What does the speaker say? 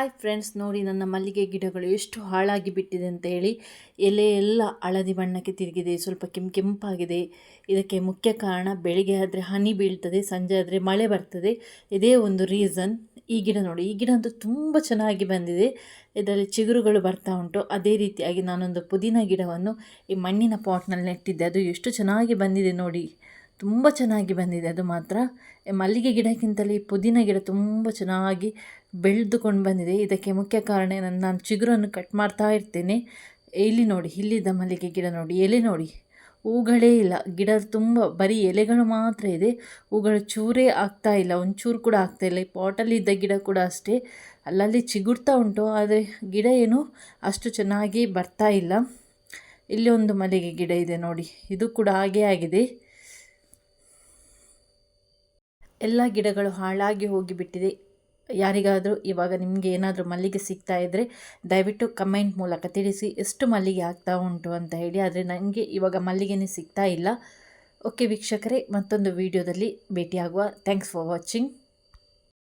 Hi friends ನೋಡಿ ನನ್ನ ಮಲ್ಲಿಗೆ ಗಿಡಗಳು ಎಷ್ಟು ಹಾಳಾಗಿ ಬಿಟ್ಟಿದೆ ಅಂತ ಹೇಳಿ ಎಲೆ ಎಲ್ಲ ಹಳದಿ ಬಣ್ಣಕ್ಕೆ ತಿರುಗಿದೆ, ಸ್ವಲ್ಪ ಕೆಂಪು ಕೆಂಪಾಗಿದೆ. ಇದಕ್ಕೆ ಮುಖ್ಯ ಕಾರಣ ಬೆಳಿಗ್ಗೆ ಆದರೆ ಹನಿ ಬೀಳ್ತದೆ, ಸಂಜೆ ಆದರೆ ಮಳೆ ಬರ್ತದೆ. ಇದೇ ಒಂದು ರೀಸನ್ ಈ ಗಿಡ ನೋಡಿ, ಈ ಗಿಡ ಅಂತೂ ತುಂಬ ಚೆನ್ನಾಗಿ ಬಂದಿದೆ. ಇದರಲ್ಲಿ ಚಿಗುರುಗಳು ಬರ್ತಾ ಉಂಟು. ಅದೇ ರೀತಿಯಾಗಿ ನಾನೊಂದು ಪುದೀನ ಗಿಡವನ್ನು ಈ ಮಣ್ಣಿನ ಪಾಟ್ನಲ್ಲಿ ನೆಟ್ಟಿದ್ದೆ. ಅದು ಎಷ್ಟು ಚೆನ್ನಾಗಿ ಬಂದಿದೆ ನೋಡಿ. ತುಂಬ ಚೆನ್ನಾಗಿ ಬಂದಿದೆ. ಅದು ಮಾತ್ರ. ಮಲ್ಲಿಗೆ ಗಿಡಕ್ಕಿಂತಲೇ ಪುದೀನ ಗಿಡ ತುಂಬ ಚೆನ್ನಾಗಿ ಬೆಳೆದುಕೊಂಡು ಬಂದಿದೆ. ಇದಕ್ಕೆ ಮುಖ್ಯ ಕಾರಣ ನನ್ನ ನಾನು ಚಿಗುರನ್ನು ಕಟ್ ಮಾಡ್ತಾ ಇರ್ತೇನೆ. ಇಲ್ಲಿ ನೋಡಿ, ಇಲ್ಲಿದ್ದ ಮಲ್ಲಿಗೆ ಗಿಡ ನೋಡಿ, ಎಲೆ ನೋಡಿ. ಹೂಗಳೇ ಇಲ್ಲ. ಗಿಡ ತುಂಬ, ಬರೀ ಎಲೆಗಳು ಮಾತ್ರ ಇದೆ. ಹೂಗಳು ಚೂರೇ ಆಗ್ತಾ ಇಲ್ಲ. ಒಂಚೂರು ಕೂಡ ಆಗ್ತಾ ಇಲ್ಲ. ಈ ಪಾಟಲ್ಲಿ ಇದ್ದ ಗಿಡ ಕೂಡ ಅಷ್ಟೇ. ಅಲ್ಲಲ್ಲಿ ಚಿಗುರ್ತಾ ಉಂಟು. ಆದರೆ ಗಿಡ ಏನು, ಅಷ್ಟು ಚೆನ್ನಾಗಿ ಬರ್ತಾ ಇಲ್ಲ. ಇಲ್ಲಿ ಒಂದು ಮಲ್ಲಿಗೆ ಗಿಡ ಇದೆ ನೋಡಿ. ಇದು ಕೂಡ ಹಾಗೇ ಆಗಿದೆ. ಎಲ್ಲ ಗಿಡಗಳು ಹಾಳಾಗಿ ಹೋಗಿಬಿಟ್ಟಿದೆ. ಯಾರಿಗಾದರೂ ಇವಾಗ ನಿಮಗೆ ಏನಾದರೂ ಮಲ್ಲಿಗೆ ಸಿಗ್ತಾ ಇದ್ದರೆ ದಯವಿಟ್ಟು ಕಮೆಂಟ್ ಮೂಲಕ ತಿಳಿಸಿ ಎಷ್ಟು ಮಲ್ಲಿಗೆ ಆಗ್ತಾ ಉಂಟು ಅಂತ ಹೇಳಿ. ಆದರೆ ನನಗೆ ಇವಾಗ ಮಲ್ಲಿಗೆನೇ ಸಿಗ್ತಾ ಇಲ್ಲ. ಓಕೆ, ವೀಕ್ಷಕರೇ, ಮತ್ತೊಂದು ವಿಡಿಯೋದಲ್ಲಿ ಭೇಟಿಯಾಗುವ. Thanks for watching